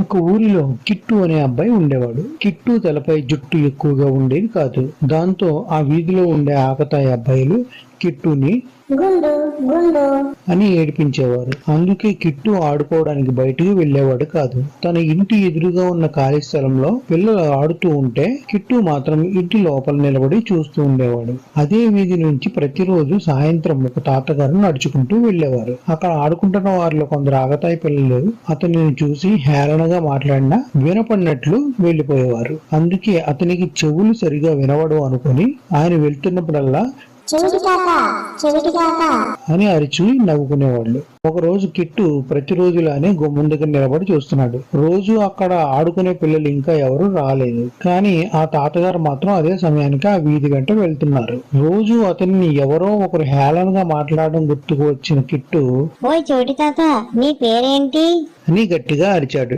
ఒక ఊరిలో కిట్టు అనే అబ్బాయి ఉండేవాడు. కిట్టు తలపై జుట్టు ఎక్కువగా ఉండేది కాదు. దాంతో ఆ వీధిలో ఉండే ఆకతాయి అబ్బాయిలు కిట్టుని అని ఏడిపించేవారు. అందుకే కిట్టు ఆడుకోవడానికి బయటికి వెళ్ళేవాడు కాదు. తన ఇంటి ఎదురుగా ఉన్న ఖాళీ స్థలంలో పిల్లలు ఆడుతూ ఉంటే కిట్టు మాత్రం ఇంటి లోపల నిలబడి చూస్తూ ఉండేవాడు. అదే వీధి నుంచి ప్రతిరోజు సాయంత్రం ఒక తాతగారు నడుచుకుంటూ వెళ్ళేవారు. అక్కడ ఆడుకుంటున్న వారిలో కొందరు ఆగతాయి పిల్లలు అతనిని చూసి హేళనగా మాట్లాడినా వినపడినట్లు వెళ్ళిపోయేవారు. అందుకే అతనికి చెవులు సరిగా వినవడు అనుకుని ఆయన వెళ్తున్నప్పుడల్లా అని అరిచి నవ్వుకునేవాళ్ళు. ఒక రోజు కిట్టు ప్రతిరోజులానే గుమ్మం దగ్గర నిలబడి చూస్తున్నాడు. రోజు అక్కడ ఆడుకునే పిల్లలు ఇంకా ఎవరు రాలేదు. కానీ ఆ తాతగారు మాత్రం అదే సమయానికి ఆ వీధి వెంట వెళ్తున్నారు. రోజు అతన్ని ఎవరో ఒకరు హేళనగా మాట్లాడడం గుర్తుకు వచ్చిన కిట్టు ఓయ్ చెవిటి తాత నీ పేరేంటి? అని గట్టిగా అరిచాడు.